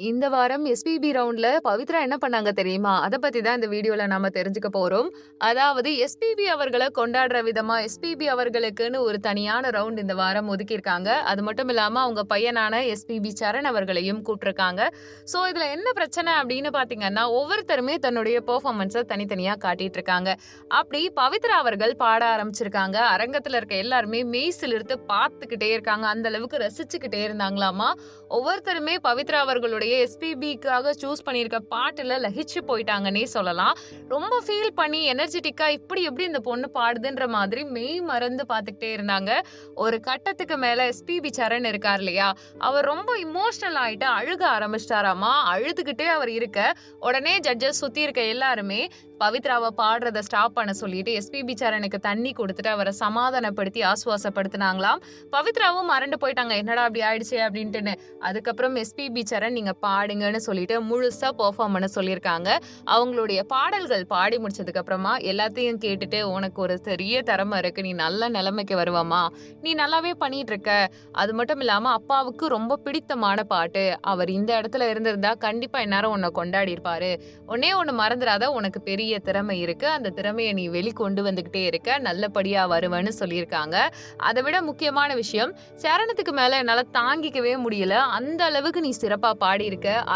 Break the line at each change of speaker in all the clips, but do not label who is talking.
இந்த வாரம் எஸ்பிபி ரவுண்ட்ல பவித்ரா என்ன பண்ணாங்க தெரியுமா? அதை பத்தி தான் இந்த வீடியோல நாம தெரிஞ்சுக்க போறோம். அதாவது எஸ்பிபி அவர்களை கொண்டாடுற விதமா எஸ்பிபி அவர்களுக்குன்னு ஒரு தனியான ரவுண்ட் இந்த வாரம் ஒதுக்கியிருக்காங்க. அது மட்டும் இல்லாம அவங்க பையனான எஸ்பிபி சரண் அவர்களையும் கூப்பிட்ருக்காங்க ஸோ இதுல என்ன பிரச்சனை அப்படின்னு பார்த்தீங்கன்னா, ஒவ்வொருத்தருமே தன்னுடைய பெர்ஃபார்மன்ஸ தனித்தனியா காட்டிட்டு இருக்காங்க. அப்படி பவித்ரா அவர்கள் பாட ஆரம்பிச்சிருக்காங்க. அரங்கத்துல இருக்க எல்லாருமே மெய் இருந்து பார்த்துக்கிட்டே இருக்காங்க. அந்த அளவுக்கு ரசிச்சுக்கிட்டே இருந்தாங்களாமா. ஒவ்வொருத்தருமே பவித்ரா அவர்களுடைய எஸ்பிபிக்காக சூஸ் பண்ணியிருக்க பாட்டில் லகிச்சு போயிட்டாங்கன்னே சொல்லலாம். ரொம்ப ஃபீல் பண்ணி எனர்ஜெட்டிக்காக இப்படி எப்படி இந்த பொண்ணு பாடுதுன்ற மாதிரி மெய் மறந்து பார்த்துக்கிட்டே இருந்தாங்க. ஒரு கட்டத்துக்கு மேலே எஸ்பிபி சரண் இருக்கார் இல்லையா? அவர் ரொம்ப இமோஷனல் ஆகிட்டு அழுக ஆரம்பிச்சிட்டாராமா. அழுதுகிட்டே அவர் இருக்க, உடனே ஜட்ஜஸ் சுற்றி இருக்க எல்லாருமே பவித்ராவை பாடுறத ஸ்டாப் பண்ண சொல்லிட்டு எஸ்பிபி சரணுக்கு தண்ணி கொடுத்துட்டு அவரை சமாதானப்படுத்தி ஆசுவாசப்படுத்தினாங்களாம் பவித்ராவும் மறண்டு போயிட்டாங்க. என்னடா அப்படி ஆயிடுச்சு அப்படின்ட்டுன்னு. அதுக்கப்புறம் எஸ்பிபி சரண் நீங்க பாடுங்கன்னு சொல்லிட்டு முழுசாக பெர்ஃபார்ம் பண்ண சொல்லியிருக்காங்க. அவங்களுடைய பாடல்கள் பாடி முடிச்சதுக்கப்புறமா எல்லாத்தையும் கேட்டுட்டு உனக்கு ஒரு பெரிய திறமை இருக்குது நீ நல்ல நிலைமைக்கு வருவாமா நீ நல்லாவே பண்ணிகிட்ருக்க அது மட்டும் இல்லாமல் அப்பாவுக்கு ரொம்ப பிடித்தமான பாட்டு. அவர் இந்த இடத்துல இருந்திருந்தா கண்டிப்பாக எந்நேரம் உன்னை கொண்டாடி இருப்பாரு. ஒன்று மறந்துடாத உனக்கு பெரிய திறமை இருக்குது அந்த திறமையை நீ வெளிக்கொண்டு வந்துக்கிட்டே இருக்க. நல்லபடியாக வருவேன்னு சொல்லியிருக்காங்க. அதை விட முக்கியமான விஷயம் சரணத்துக்கு மேலே என்னால் தாங்கிக்கவே முடியல. அந்த அளவுக்கு நீ சிறப்பாக பாடி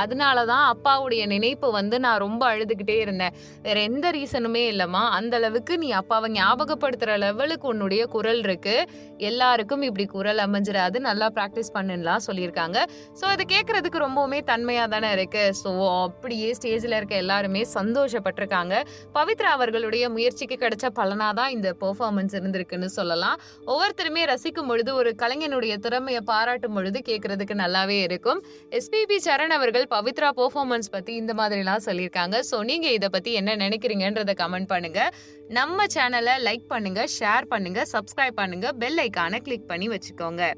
அதனால தான் அப்பாவுடைய நினைப்பு வந்து நான் ரொம்ப அழுதுகிட்டே இருந்தேன். வேற எந்த ரீசனுமே இல்லம்மா. அந்த அளவுக்கு நீ அப்பாவை ஞாபகப்படுத்துற லெவலுக்கு உன்னுடைய குரல் இருக்கு. எல்லாருக்கும் இப்படி குரல் அமைஞ்சிடாது நல்லா ப்ராக்டிஸ் பண்ணுலாம் சொல்லியிருக்காங்க. ஸோ அதை கேட்கறதுக்கு ரொம்பவுமே தன்மையா தானே இருக்கு. ஸோ அப்படியே ஸ்டேஜில் இருக்க எல்லாருமே சந்தோஷப்பட்டிருக்காங்க பவித்ரா அவர்களுடைய முயற்சிக்கு கிடைச்ச பலனாக தான் இந்த பெர்ஃபார்மன்ஸ் இருந்திருக்குன்னு சொல்லலாம். ஒவ்வொருத்தருமே ரசிக்கும் பொழுது ஒரு கலைஞனுடைய திறமையை பாராட்டும் பொழுது கேட்கறதுக்கு நல்லாவே இருக்கும். எஸ்பிபி சரண் அவர்கள் பவித்ரா பெர்ஃபார்மன்ஸ் பத்தி இந்த மாதிரிலாம் சொல்லியிருக்காங்க. ஸோ நீங்க இதை பத்தி என்ன நினைக்கிறீங்கன்றத கமெண்ட் பண்ணுங்க. நம்ம சேனலை லைக் பண்ணுங்க, ஷேர் பண்ணுங்க, சப்ஸ்கிரைப் பண்ணுங்க, பெல் ஐகான கிளிக் பண்ணி வச்சுக்கோங்க.